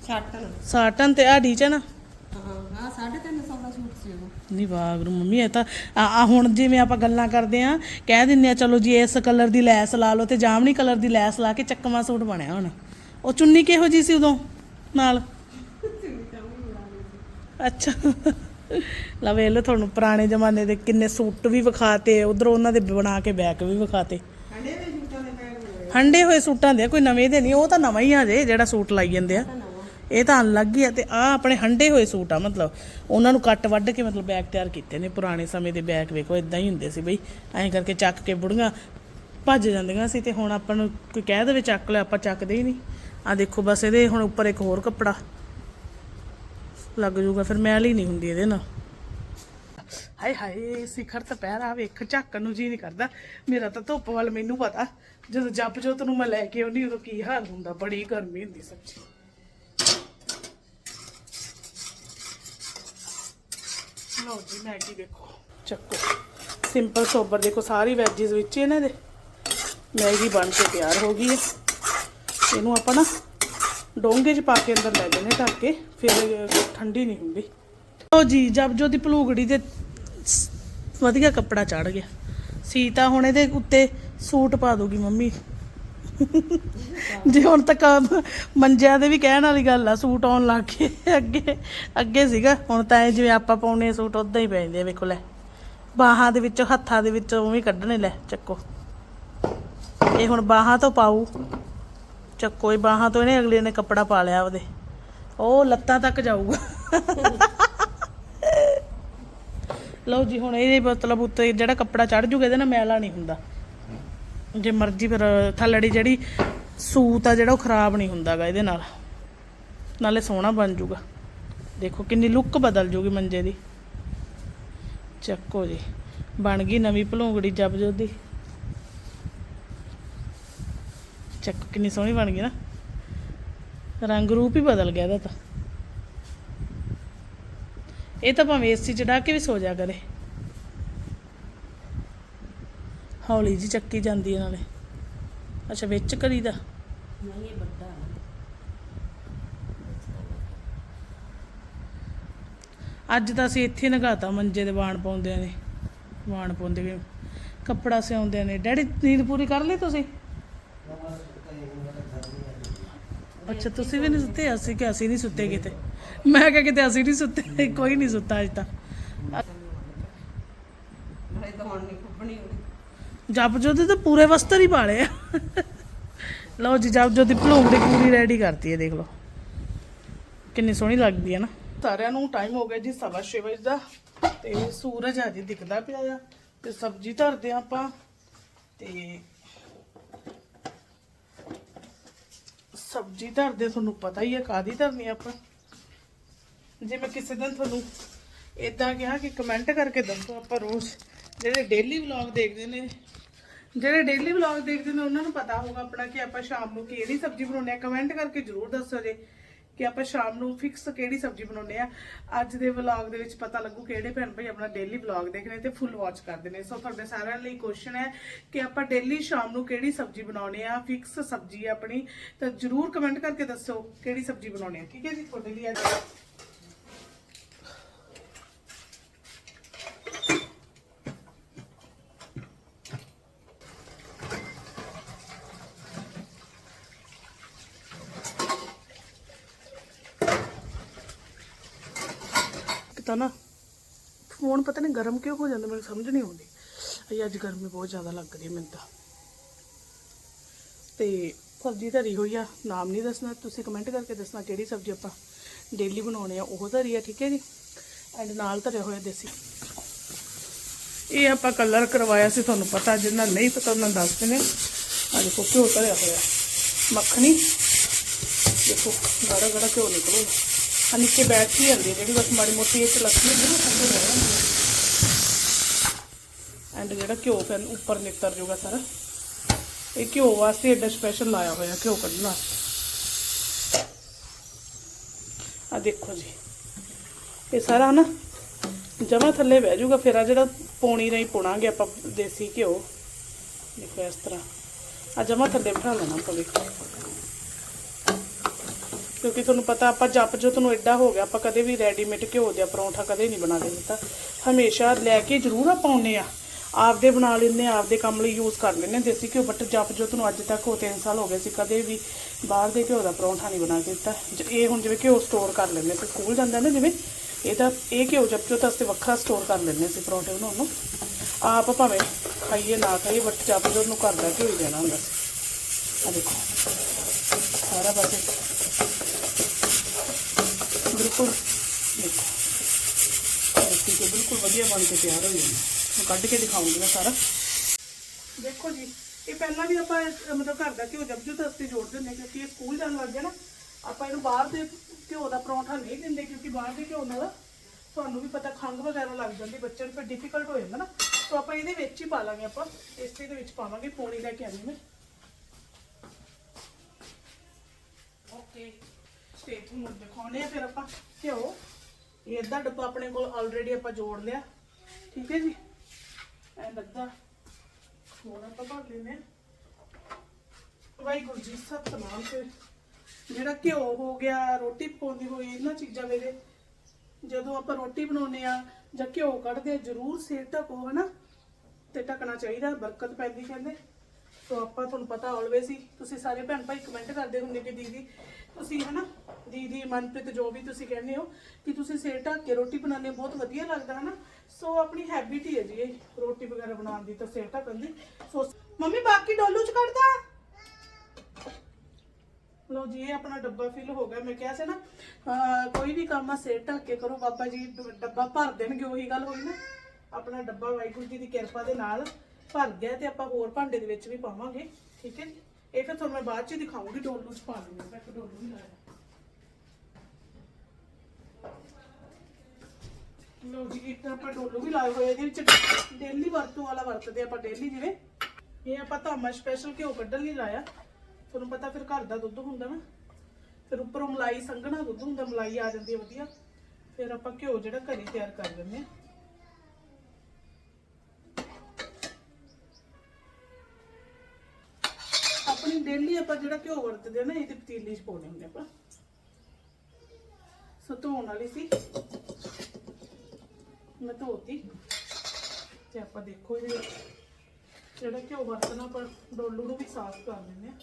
ਛਾਟਣ ਸਾਟਨ ਤੇ ਆ ਡੀਜੇ ਨਾ? ਹਾਂ ਆ 350 ਦਾ ਸੂਟ ਸੀ ਉਹ। ਨਹੀਂ ਵਾਗਰੂ ਮੰਮੀ ਇਹ ਤਾਂ ਆ ਆ ਹੁਣ ਜਿਵੇਂ ਆਪਾਂ ਗੱਲਾਂ ਕਰਦੇ ਆ ਕਹਿ ਦਿੰਨੇ ਆ ਚਲੋ ਜੀ ਇਸ ਕਲਰ ਦੀ ਲੈਸ ਲਾ ਲਓ ਤੇ ਜਾਮਣੀ ਕਲਰ ਦੀ ਲੈਸ ਲਾ ਕੇ ਚੱਕਵਾਂ ਸੂਟ ਬਣਿਆ ਹੁਣ। ਉਹ ਚੁੰਨੀ ਕਿਹੋ ਜੀ ਸੀ ਉਦੋਂ? ਨਾਲ? ਅੱਛਾ। ਲਾ ਵੇਖ ਲਓ ਤੁਹਾਨੂੰ ਪੁਰਾਣੇ ਜ਼ਮਾਨੇ ਦੇ ਕਿੰਨੇ ਸੂਟ ਵੀ ਵਿਖਾਤੇ ਉਧਰੋਂ ਉਹਨਾਂ ਦੇ ਬਣਾ ਕੇ ਬੈਗ ਵੀ ਵਿਖਾਤੇ। ਹੰਡੇ ਵੇ ਸੂਟਾਂ ਦੇ ਪੈਰ ਬਣਾਏ ਹੰਡੇ ਹੋਏ ਸੂਟਾਂ ਦੇ ਕੋਈ ਨਵੇਂ ਦੇ ਨਹੀਂ ਉਹ ਤਾਂ ਨਵਾਂ ਹੀ ਆ ਜੇ ਜਿਹੜਾ ਸੂਟ ਲਾਈ ਜਾਂਦੇ ਆ। ਇਹ ਤਾਂ ਅਲੱਗ ਹੀ ਆ ਤੇ ਆ ਆਪਣੇ ਹੰਡੇ ਹੋਏ ਸੂਟ ਆ, ਮਤਲਬ ਉਹਨਾਂ ਨੂੰ ਕੱਟ ਵੱਢ ਕੇ ਮਤਲਬ ਬੈਗ ਤਿਆਰ ਕੀਤੇ ਨੇ, ਪੁਰਾਣੇ ਸਮੇਂ ਦੇ ਬੈਗ ਵੇਖੋ ਇਦਾਂ ਹੀ ਹੁੰਦੇ ਸੀ ਬਈ, ਐਂ ਕਰਕੇ ਚੱਕ ਕੇ ਬੁੜੀਆਂ ਭੱਜ ਜਾਂਦੀਆਂ ਸੀ ਤੇ ਹੁਣ ਆਪਾਂ ਨੂੰ ਕੋਈ ਕਹਿ ਦੇਵੇ ਚੱਕ ਲੈ, ਆਪਾਂ ਚੱਕਦੇ ਹੀ ਨਹੀਂ। ਆ ਦੇਖੋ ਬਸ ਇਹਦੇ ਹੁਣ ਉੱਪਰ ਇੱਕ ਹੋਰ ਕੱਪੜਾ ਲੱਗ ਜੂਗਾ ਫਿਰ ਮੈਲ ਹੀ ਨਹੀਂ ਹੁੰਦੀ ਇਹਦੇ ਨਾਲ। ਹਾਏ ਹਾਏ, ਸਿਖਰ ਤਾਂ ਪਹਿਰਾ ਵੇਖ, ਝਾਕਣ ਨੂੰ ਜੀ ਨਹੀਂ ਕਰਦਾ। ਮੇਰਾ ਤਾਂ ਧੁੱਪ ਵੱਲ ਮੈਨੂੰ ਪਤਾ, ਜਦੋਂ ਜੱਪ ਜੋਤ ਨੂੰ ਮੈਂ ਲੈ ਕੇ ਆਉਂਦੀ, ਉਦੋਂ ਕੀ ਹਾਲ ਹੁੰਦਾ, ਬੜੀ ਗਰਮੀ ਹੁੰਦੀ ਸੱਚੀ। ਲਓ ਜੀ, ਮੈਗੀ ਦੇਖੋ। ਚੱਕੋ। ਸਿੰਪਲ ਸੋਬਰ ਦੇਖੋ, ਸਾਰੀ ਵੈਜੀਜ਼ ਵਿੱਚ ਇਹਨਾਂ ਦੇ। ਮੈਗੀ ਬਣ ਕੇ ਤਿਆਰ ਹੋ ਗਈ ਹੈ। ਇਹਨੂੰ ਆਪਾਂ ਨਾ ਡੋਂਗੇ 'ਚ ਪਾ ਕੇ ਅੰਦਰ ਲੈ ਜਾਂਦੇ ਢੱਕ ਕੇ, ਫਿਰ ਠੰਡੀ ਨਹੀਂ ਹੁੰਦੀ। ਲਓ ਜੀ, ਜਬ ਜੋ ਦੀ ਭਲੂਗੜੀ ਦੇ ਵਧੀਆ ਕੱਪੜਾ ਚੜ ਗਿਆ। ਸੀਤਾ ਹੁਣ ਇਹਦੇ ਉੱਤੇ ਸੂਟ ਪਾ ਦੂਗੀ ਮੰਮੀ। <laughs> ਜੇ ਹੁਣ ਤੱਕ ਮੰਜਿਆਂ ਦੇ ਵੀ ਕਹਿਣ ਵਾਲੀ ਗੱਲ ਆ, ਸੂਟ ਆਉਣ ਲੱਗ ਗਏ, ਅੱਗੇ ਅੱਗੇ ਸੀਗਾ, ਹੁਣ ਤਾਂ ਇਹ ਜਿਵੇਂ ਆਪਾਂ ਪਾਉਣੇ ਸੂਟ ਉਦਾਂ ਹੀ ਪੈ ਆ, ਵੇਖੋ ਲੈ। ਬਾਹਾਂ ਦੇ ਵਿੱਚੋਂ, ਹੱਥਾਂ ਦੇ ਵਿੱਚੋਂ ਉਵੇਂ ਕੱਢਣੇ, ਲੈ, ਚੱਕੋ। ਇਹ ਹੁਣ ਬਾਹਾਂ ਤੋਂ ਪਾਊ। ਚੱਕੋ, ਇਹ ਬਾਹਾਂ ਤੋਂ ਇਹਨੇ ਅਗਲੇ ਨੇ ਕੱਪੜਾ ਪਾ ਲਿਆ ਉਹਦੇ। ਉਹ ਲੱਤਾਂ ਤੱਕ ਜਾਊਗਾ। ਲਓ ਜੀ, ਹੁਣ ਇਹਦੇ ਮਤਲਬ ਉੱਤੇ ਜਿਹੜਾ ਕੱਪੜਾ ਚੜ ਜੂਗਾ, ਇਹਦੇ ਨਾਲ ਮੈਲਾ ਨਹੀਂ ਹੁੰਦਾ। ਜੇ ਮਰਜ਼ੀ ਫਿਰ ਥੱਲੜੀ ਜਿਹੜੀ ਸੂਤ ਆ ਜਿਹੜਾ ਉਹ ਖਰਾਬ ਨਹੀਂ ਹੁੰਦਾਗਾ ਇਹਦੇ ਨਾਲ। ਨਾਲੇ ਸੋਹਣਾ ਬਣ ਜੂਗਾ। ਦੇਖੋ ਕਿੰਨੀ ਲੁੱਕ ਬਦਲ ਜੂਗੀ ਮੰਜੇ ਦੀ। ਚੱਕੋ ਜੀ, ਬਣ ਗਈ ਨਵੀਂ ਭਲੂੰਗੜੀ ਜਬ ਦੀ। ਚੱਕ, ਕਿੰਨੀ ਸੋਹਣੀ ਬਣ ਗਈ ਨਾ। ਰੰਗ ਰੂਪ ਹੀ ਬਦਲ ਗਿਆ ਇਹਦਾ ਤਾਂ। ਇਹ ਤਾਂ ਭਾਵੇਂ ਏਸੀ ਚੜਾ ਕੇ ਵੀ ਸੋ ਜਾ ਕਰੇ। ਹੌਲੀ ਜੀ ਚੱਕੀ ਜਾਂਦੀ ਹੈ ਨਾਲੇ। ਅੱਛਾ ਵਿੱਚ ਕਰੀਦਾ ਨਹੀਂ ਇਹ ਵੱਡਾ ਅੱਜ ਤਾਂ ਅਸੀਂ ਇੱਥੇ ਨਗਾਤਾ ਮੰਜੇ ਦੇ ਵਾਣ ਪਾਉਂਦਿਆਂ ਨੇ। ਵਾਣ ਪਾਉਂਦੇ ਗਏ ਕੱਪੜਾ ਸਿਉਂਦਿਆਂ ਨੇ। ਡੈਡੀ ਨੀਂਦ ਪੂਰੀ ਕਰ ਲਈ ਤੁਸੀਂ? ਅੱਛਾ ਤੁਸੀਂ ਵੀ ਨਹੀਂ ਸੁੱਤੇ? ਅਸੀਂ ਕਿ ਅਸੀਂ ਨਹੀਂ ਸੁੱਤੇ ਕਿਤੇ। ਮੈਂ ਕਿਹਾ ਕਿਤੇ ਅਸੀਂ ਨਹੀਂ ਸੁੱਤੇ? ਕੋਈ ਨਹੀਂ ਸੁੱਤਾ ਅੱਜ ਤਾਂ। ਨਾਲੇ ਤਾਂ ਹੁਣ ਨਹੀਂ ਖੁੱਬਣੀ ਜਪ ਜੋਤੀ ਤਾਂ ਪੂਰੇ ਵਸਤਰ ਹੀ ਪਾਲੇ ਆ। ਲਓ ਜੀ ਜਪ ਜੋਤੀ ਭਲੋਂਗੜੀ ਪੂਰੀ ਰੈਡੀ ਕਰਤੀ ਹੈ, ਦੇਖ ਲਓ। ਕਿੰਨੀ ਸੋਹਣੀ ਲੱਗਦੀ ਹੈ ਨਾ। ਸਾਰਿਆਂ ਨੂੰ ਟਾਈਮ ਹੋ ਗਿਆ ਜੀ ਸਵਾ ਵਜੇ ਦਾ, ਤੇ ਸੂਰਜ ਅਜੇ ਦਿਖਦਾ ਪਿਆ ਆ, ਤੇ ਸਬਜ਼ੀ ਧਰਦੇ ਆ ਆਪਾਂ, ਤੇ ਸਬਜ਼ੀ ਧਰਦੇ ਤੁਹਾਨੂੰ ਪਤਾ ਹੀ ਹੈ ਕਾਦੀ ਧਰਨੀ ਆਪਾਂ। ਜੇ ਮੈਂ ਕਿਸੇ ਦਿਨ ਤੁਹਾਨੂੰ ਇਦਾਂ ਕਿਹਾ ਕਿ ਕਮੈਂਟ ਕਰਕੇ ਦੱਸੋ ਆਪਾਂ ਰੋਜ਼ ਜਿਹੜੇ ਡੇਲੀ ਵਲੌਗ ਦੇਖਦੇ ਨੇ ਜਿਹੜੇ ਡੇਲੀ ਵਲੌਗ ਦੇਖਦੇ ਨੇ, ਉਹਨਾਂ ਨੂੰ ਪਤਾ ਹੋਊਗਾ ਆਪਣਾ ਕਿ ਆਪਾਂ ਸ਼ਾਮ ਨੂੰ ਕਿਹੜੀ ਸਬਜ਼ੀ ਬਣਾਉਂਦੇ ਆ। ਕਮੈਂਟ ਕਰਕੇ ਜਰੂਰ ਦੱਸੋ ਜੇ ਕਿ ਆਪਾਂ ਸ਼ਾਮ ਨੂੰ ਫਿਕਸ ਕਿਹੜੀ ਸਬਜ਼ੀ ਬਣਾਉਂਦੇ ਆ। ਅੱਜ ਦੇ ਵਲੌਗ ਦੇ ਵਿੱਚ ਪਤਾ ਲੱਗੂ ਕਿਹੜੇ ਭੈਣ ਭਾਈ ਆਪਣਾ ਡੇਲੀ ਵਲੌਗ ਦੇਖ ਰਹੇ ਤੇ ਫੁੱਲ ਵਾਚ ਕਰਦੇ ਨੇ। ਸੋ ਤੁਹਾਡੇ ਸਾਰਿਆਂ ਲਈ ਕੁਐਸਚਨ ਹੈ ਕਿ ਆਪਾਂ ਡੇਲੀ ਸ਼ਾਮ ਨੂੰ ਕਿਹੜੀ ਸਬਜ਼ੀ ਬਣਾਉਂਦੇ ਆ ਫਿਕਸ ਸਬਜ਼ੀ ਆ ਆਪਣੀ, ਤਾਂ ਜਰੂਰ ਕਮੈਂਟ ਕਰਕੇ ਦੱਸੋ ਕਿਹੜੀ ਸਬਜ਼ੀ ਬਣਾਉਣੀ ਆ। ਠੀਕ ਹੈ ਜੀ? ਤੁਹਾਡੇ ਲਈ ਅੱਜ ਤਾਂ ਨਾ ਫੋਨ ਪਤਾ ਨਹੀਂ ਗਰਮ ਕਿਉਂ ਹੋ ਜਾਂਦਾ, ਮੈਨੂੰ ਸਮਝ ਨਹੀਂ ਆਉਂਦੀ। ਅਈ ਅੱਜ ਗਰਮੀ ਬਹੁਤ ਜ਼ਿਆਦਾ ਲੱਗ ਰਹੀ ਹੈ ਮੈਨੂੰ ਤਾਂ। ਤੇ ਸਬਜ਼ੀ ਧਰੀ ਹੋਈ ਆ, ਨਾਮ ਨਹੀਂ ਦੱਸਣਾ, ਤੁਸੀਂ ਕਮੈਂਟ ਕਰਕੇ ਦੱਸਣਾ ਕਿਹੜੀ ਸਬਜ਼ੀ ਆਪਾਂ ਡੇਲੀ ਬਣਾਉਣੇ ਆ, ਉਹ ਧਰੀ ਆ, ਠੀਕ ਹੈ ਜੀ? ਐਂਡ ਨਾਲ ਧਰਿਆ ਹੋਇਆ ਦੇਸੀ। ਇਹ ਆਪਾਂ ਕਲਰ ਕਰਵਾਇਆ ਸੀ, ਤੁਹਾਨੂੰ ਪਤਾ, ਜਿੰਨਾ ਨਹੀਂ ਪਤਾ ਉਹਨਾਂ ਦੱਸ ਦਿੰਦੇ ਆ ਦੇਖੋ, ਘਿਓ ਧਰਿਆ ਹੋਇਆ। ਮੱਖਣੀ। ਦੇਖੋ ਗੜਾ ਗੜਾ ਘਿਓ ਨਿਕਲੂ। ਆ ਨਿੱਕੇ ਬੈਠ ਹੀ ਜਾਂਦੀ ਹੈ ਜਿਹੜੀ ਬਸ ਮਾੜੀ ਮੋਟੀ ਇਹ ਚ ਲੱਗੀ ਹੁੰਦੀ ਨਾ ਥੱਲੇ ਰਹਿ ਜਾਂਦੀ ਐਂਡ ਜਿਹੜਾ ਘਿਓ ਫਿਰ ਉੱਪਰ ਨਿਕਲ ਜਾਊਗਾ ਸਾਰਾ ਇਹ ਘਿਓ ਵਾਸਤੇ ਐਡਾ ਸਪੈਸ਼ਲ ਲਾਇਆ ਹੋਇਆ ਘਿਓ ਕੱਢਣਾ ਆ ਦੇਖੋ ਜੀ ਇਹ ਸਾਰਾ ਨਾ ਜਮਾ ਥੱਲੇ ਬਹਿ ਜਾਊਗਾ ਫਿਰ ਆ ਜਿਹੜਾ ਪੌਣੀ ਰਾਹੀਂ ਪੁਣਾਂਗੇ ਆਪਾਂ ਦੇਸੀ ਘਿਓ ਦੇਖੋ ਇਸ ਤਰ੍ਹਾਂ ਆ ਜਮਾ ਥੱਲੇ ਬਿਠਾ ਲੈਣਾ ਆਪਾਂ ਵੇਖੋ ਕਿਉਂਕਿ ਤੁਹਾਨੂੰ ਪਤਾ ਆਪਾਂ ਜਪ ਜੋ ਤੁਹਾਨੂੰ ਐਡਾ ਹੋ ਗਿਆ, ਆਪਾਂ ਕਦੇ ਵੀ ਰੈਡੀਮੇਡ ਘਿਓ ਦਾ ਪਰੌਂਠਾ ਕਦੇ ਨਹੀਂ ਬਣਾ ਕੇ ਦਿੱਤਾ। ਹਮੇਸ਼ਾ ਲੈ ਕੇ ਜ਼ਰੂਰ ਆਪਾਂ ਆਉਂਦੇ ਆ ਆਪਦੇ ਬਣਾ ਲੈਂਦੇ ਆ ਆਪਦੇ ਕੰਮ ਲਈ ਯੂਜ਼ ਕਰ ਲੈਂਦੇ ਹਾਂ ਦੇਸੀ ਘਿਓ ਬਟ ਜੱਪ ਜੋ ਤੁਹਾਨੂੰ ਅੱਜ ਤੱਕ ਉਹ 3 ਸਾਲ ਹੋ ਗਏ ਸੀ, ਕਦੇ ਵੀ ਬਾਹਰ ਦੇ ਘਿਓ ਦਾ ਪਰੌਂਠਾ ਨਹੀਂ ਬਣਾ ਕੇ ਦਿੱਤਾ। ਜ- ਇਹ ਹੁਣ ਜਿਵੇਂ ਘਿਓ ਸਟੋਰ ਕਰ ਲੈਂਦੇ ਸੀ ਸਕੂਲ ਜਾਂਦਾ ਨਾ ਜਿਵੇਂ, ਇਹ ਤਾਂ, ਇਹ ਘਿਓ ਜਪ ਜੋ ਤਾਂ ਅਸੀਂ ਵੱਖਰਾ ਸਟੋਰ ਕਰ ਲੈਂਦੇ ਸੀ ਪਰੌਂਠੇ ਬਣਾਉਣ ਨੂੰ। ਆਪ ਭਾਵੇਂ ਖਾਈਏ, ਨਾ ਖਾਈਏ ਬਟ ਜਪ ਜੋ ਨੂੰ ਘਰ ਦਾ ਘਿਓ ਹੀ ਦੇਣਾ ਹੁੰਦਾ ਸੀ। ਆ ਦੇਖੋ। ਸਾਰਾ ਬਸ ਬਿਲਕੁਲ ਦੇਖੋ। ਰੋਟੀ ਤੇ ਬਿਲਕੁਲ ਵਧੀਆ ਬਣ ਕੇ ਤਿਆਰ ਹੋ। ਜਾਂਦੀ ਮੈਂ ਕੱਢ ਕੇ ਦਿਖਾਉਂਗੀ ਮੈਂ ਸਾਰਾ। ਦੇਖੋ ਜੀ ਇਹ ਪਹਿਲਾਂ ਵੀ ਆਪਾਂ ਅਹ, ਮਤਲਬ ਘਰ ਦਾ ਘਿਓ ਜਬਜੂ ਤਾਂ ਜੋੜ ਦਿੰਦੇ ਕਿਉਂਕਿ ਇਹ ਸਕੂਲ ਜਾਣ ਲੱਗ ਗਿਆ ਨਾ ਆਪਾਂ ਇਹਨੂੰ ਬਾਹਰ ਦੇ ਘਿਓ ਦਾ ਪਰੌਂਠਾ ਨਹੀਂ ਦਿੰਦੇ ਕਿਉਂਕਿ ਬਾਹਰ ਦੇ ਘਿਓ ਨਾਲ ਤੁਹਾਨੂੰ ਵੀ ਪਤਾ ਖੰਘ ਵਗੈਰਾ ਲੱਗ ਜਾਂਦੀ ਬੱਚੇ ਨੂੰ ਫਿਰ ਡਿਫਿਕਲਟ ਹੋ ਜਾਂਦਾ ਨਾ। ਤਾਂ ਆਪਾਂ ਇਹਦੇ ਵਿੱਚ ਹੀ ਪਾ ਲਾਂਗੇ ਆਪਾਂ ਇਸੇ ਦੇ ਵਿੱਚ ਪਾਵਾਂਗੇ ਪੌਣੀ ਲੈ ਕੇ ਆਣੀ ਮੈਂ। ਓਕੇ। ਤੇ ਤੁਹਾਨੂੰ ਦਿਖਾਉਣੇ ਆ, ਫਿਰ ਆਪਾਂ ਘਿਓ। ਇਹ ਡੱਬਾ ਆਪਣੇ ਕੋਲ ਆਲਰੇਡੀ ਆਪਾਂ ਜੋੜ ਲਿਆ। ਠੀਕ ਹੈ ਜੀ? ਐਂ ਅੱਧਾ ਹੋਰ ਆਪਾਂ ਭਰ ਲੈਨੇ ਵਾਹਿਗੁਰੂ ਜੀ, ਸਤਨਾਮ ਤੇ। ਜਿਹੜਾ ਘਿਓ ਹੋ ਗਿਆ, ਰੋਟੀ ਪਕਾਉਂਦੀ ਹੋਈ, ਇਹਨਾਂ ਚੀਜ਼ਾਂ ਮੇਰੇ। ਜਦੋਂ ਆਪਾਂ ਰੋਟੀ ਬਣਾਉਨੇ ਆ ਜਾਂ ਘਿਓ ਕੱਢਦੇ ਆ ਜ਼ਰੂਰ ਸਿਰ ਢੱਕੋ, ਹਨਾ? ਤੇ ਢੱਕਣਾ ਚਾਹੀਦਾ, ਬਰਕਤ ਪੈਂਦੀ ਕਹਿੰਦੇ। ਸੋ ਆਪਾਂ ਤੁਹਾਨੂੰ ਪਤਾ ਆਲਵੇਸ ਹੀ, ਤੁਸੀਂ ਸਾਰੇ ਭੈਣ ਭਾਈ ਕਮੈਂਟ ਕਰਦੇ ਹੁੰਦੇ ਕਿ ਦੀਦੀ ਤੁਸੀਂ ਹਨਾ, ਦੀਦੀ, ਮਨਪ੍ਰੀਤ, ਜੋ ਵੀ ਤੁਸੀਂ ਕਹਿੰਦੇ ਹੋ, ਕਿ ਤੁਸੀਂ ਸਿਰ ਢੱਕ ਕੇ ਰੋਟੀ ਬਣਾਉਂਦੇ ਹੋ, ਬਹੁਤ ਵਧੀਆ ਲੱਗਦਾ ਹਨਾ। ਸੋ ਆਪਣੀ ਹੈਬਿਟ ਹੀ ਹੈ ਜੀ ਇਹ, ਰੋਟੀ ਵਗੈਰਾ ਬਣਾਉਣ ਦੀ, ਤਾਂ ਸਿਰ ਢੱਕਣ ਦੀ। ਸੋ ਮੰਮੀ, ਬਾਕੀ ਡੋਲੂ ਚ ਕੱਢਦਾ? ਲਓ ਜੀ, ਇਹ ਆਪਣਾ ਡੱਬਾ ਫਿਲ ਹੋ ਗਿਆ। ਮੈਂ ਕਿਹਾ ਸੀ ਨਾ, ਅਹ, ਕੋਈ ਵੀ ਕੰਮ ਆ, ਸਿਰ ਢੱਕ ਕੇ ਕਰੋ, ਬਾਬਾ ਜੀ, ਡ- ਡੱਬਾ ਭਰ ਦੇਣਗੇ, ਉਹੀ ਗੱਲ ਹੋਈ ਨਾ। ਆਪਣਾ ਡੱਬਾ ਵਾਹਿਗੁਰੂ ਜੀ ਦੀ ਕਿਰਪਾ ਦੇ ਨਾਲ ਭਰ ਗਿਆ ਤੇ ਆਪਾਂ ਹੋਰ ਭਾਂਡੇ ਦੇ ਵਿੱਚ ਵੀ ਪਾਵਾਂਗੇ, ਠੀਕ ਹੈ ਜੀ? ਇਹ ਫਿਰ ਤੁਹਾਨੂੰ ਮੈਂ ਬਾਅਦ ਚ ਦਿਖਾਉਂਗੀ, ਡੋਲੂ ਚ ਪਾ ਦਿੰਦੀ ਮੈਂ ਇੱਕ ਡੋਲੂ ਨਹੀਂ ਲਾਇਆ ਲਓ ਜੀ, ਇੱਕ ਆਪਾਂ ਡੋਲੂ ਵੀ ਲਾਏ ਹੋਏ ਇਹਦੇ ਵਿੱਚ ਡੇਲੀ ਵਰਤੋਂ ਵਾਲਾ ਵਰਤਦੇ ਆਪਾਂ ਡੇਲੀ ਜਿਵੇਂ। ਇਹ ਆਪਾਂ ਧਾਮਾ ਸਪੈਸ਼ਲ ਘਿਓ ਕੱਢਣ ਲਈ ਲਾਇਆ। ਤੁਹਾਨੂੰ ਪਤਾ ਫਿਰ ਘਰ ਦਾ ਦੁੱਧ ਹੁੰਦਾ ਨਾ। ਫਿਰ ਉੱਪਰੋਂ ਮਲਾਈ ਸੰਘਣਾ ਦੁੱਧ ਹੁੰਦਾ, ਮਲਾਈ ਆ ਜਾਂਦੀ ਹੈ ਵਧੀਆ। ਫਿਰ ਆਪਾਂ ਘਿਓ ਜਿਹੜਾ ਘਰੇ ਤਿਆਰ ਕਰ ਲੈਂਦੇ ਹਾਂ। ਡੇਲੀ ਆਪਾਂ ਜਿਹੜਾ ਘਿਓ ਵਰਤਦੇ ਆ ਨਾ, ਇਹਦੇ ਪਤੀਲੀ 'ਚ ਪਾਉਣੇ ਹੁੰਦੇ ਆਪਾਂ। ਸੋ ਧੋਣ ਵਾਲੀ ਸੀ। ਮੈਂ ਧੋ ਧੋਤੀ। ਤੇ ਆਪਾਂ ਦੇਖੋ ਇਹ ਜਿਹੜਾ ਘਿਓ ਵਰਤਣਾ ਪਰ ਡੋਲੂ ਨੂੰ ਵੀ ਸਾਫ਼ ਕਰ ਲੈਂਦੇ ਆ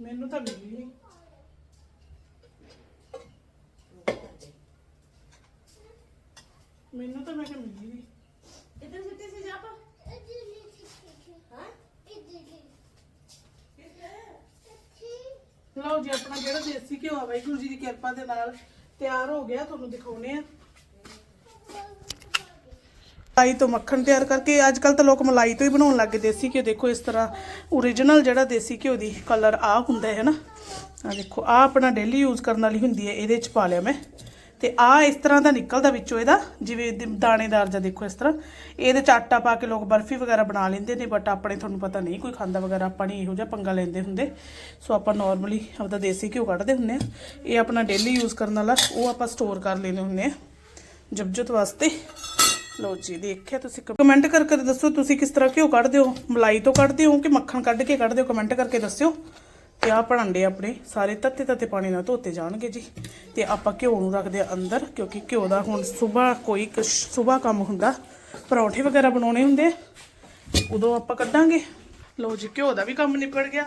ਮੈਨੂੰ ਤਾਂ ਮਿਲੀ ਨਹੀਂ ਜੀ ਦੇ ਨਾਲ ਤਿਆਰ ਹੋ ਗਿਆ, ਤੁਹਾਨੂੰ ਦਿਖਾਉਨੇ ਆ। ਮਲਾਈ ਤੋਂ ਮੱਖਣ ਤਿਆਰ ਕਰਕੇ ਅੱਜ ਕੱਲ ਤਾਂ ਲੋਕ ਮਲਾਈ ਤੋਂ ਹੀ ਬਣਾਉਣ ਲੱਗ ਗਏ, ਦੇਸੀ ਘਿਓ। ਦੇਖੋ ਇਸ ਤਰ੍ਹਾਂ origignal ਜਿਹੜਾ ਦੇਸੀ ਘਿਓ ਦੀ ਕਲਰ ਆ ਹੁੰਦਾ ਹੈ ਨਾ। ਆ ਦੇਖੋ ਆ ਆਪਣਾ ਡੇਲੀ ਯੂਜ਼ ਕਰਨ ਵਾਲੀ ਹੁੰਦੀ ਹੈ, ਇਹਦੇ ਚ ਪਾ ਲਿਆ ਮੈਂ। ਤੇ ਆ ਇਸ ਤਰ੍ਹਾਂ ਦਾ ਨਿਕਲਦਾ ਵਿੱਚੋਂ ਇਹਦਾ, ਜਿਵੇਂ ਦਾਣੇਦਾਰ ਜਾਂ ਦੇਖੋ ਇਸ ਤਰ੍ਹਾਂ, ਇਹਦੇ ਚ ਆਟਾ ਪਾ ਕੇ ਲੋਕ ਬਰਫੀ ਵਗੈਰਾ ਬਣਾ ਲੈਂਦੇ ਨੇ ਬਟ ਆਪਣੇ ਤੁਹਾਨੂੰ ਪਤਾ ਨਹੀਂ ਕੋਈ ਖਾਂਦਾ ਵਗੈਰਾ, ਆਪਾਂ ਨਹੀਂ ਇਹੋ ਜਿਹਾ ਪੰਗਾ ਲੈਂਦੇ ਹੁੰਦੇ। ਸੋ ਆਪਾਂ ਨਾਰਮਲੀ ਆਪਦਾ ਦੇਸੀ ਘਿਓ ਕੱਢਦੇ ਹੁੰਦੇ ਆ ਇਹ ਆਪਣਾ ਡੇਲੀ ਯੂਜ਼ ਕਰਨ ਵਾਲਾ, ਉਹ ਆਪਾਂ ਸਟੋਰ ਕਰ ਲੈਂਦੇ ਹੁੰਦੇ ਆ ਜਬਜਤ ਵਾਸਤੇ। ਲਓ ਜੀ, ਦੇਖਿਆ ਤੁਸੀਂ ਕਮੈਂਟ ਕਰਕੇ ਦੱਸੋ ਤੁਸੀਂ ਕਿਸ ਤਰ੍ਹਾਂ ਘਿਓ ਕੱਢਦੇ ਹੋ? ਮਲਾਈ ਤੋਂ ਕੱਢਦੇ ਹੋ ਕਿ ਮੱਖਣ ਕੱਢ ਕੇ ਕੱਢਦੇ ਹੋ? ਕਮੈਂਟ ਕਰਕੇ ਦੱਸਿਓ। ਤੇ ਆਹ ਭਾਂਡੇ ਆਪਣੇ ਸਾਰੇ ਤੱਤੇ ਤੱਤੇ ਪਾਣੀ ਨਾਲ ਧੋਤੇ ਜਾਣਗੇ ਜੀ। ਤੇ ਆਪਾਂ ਘਿਓ ਨੂੰ ਰੱਖਦੇ ਆ ਅੰਦਰ, ਕਿਉਂਕਿ ਘਿਓ ਦਾ ਹੁਣ ਸਵੇਰ ਕੋਈ ਸਵੇਰ ਕੰਮ ਹੁੰਦਾ। ਪਰੌਂਠੇ ਵਗੈਰਾ ਬਣਾਉਣੇ ਹੁੰਦੇ ਉਦੋਂ ਆਪਾਂ ਕੱਢਾਂਗੇ। ਲਓ ਜੀ, ਘਿਓ ਦਾ ਵੀ ਕੰਮ ਨਿਪਟ ਗਿਆ।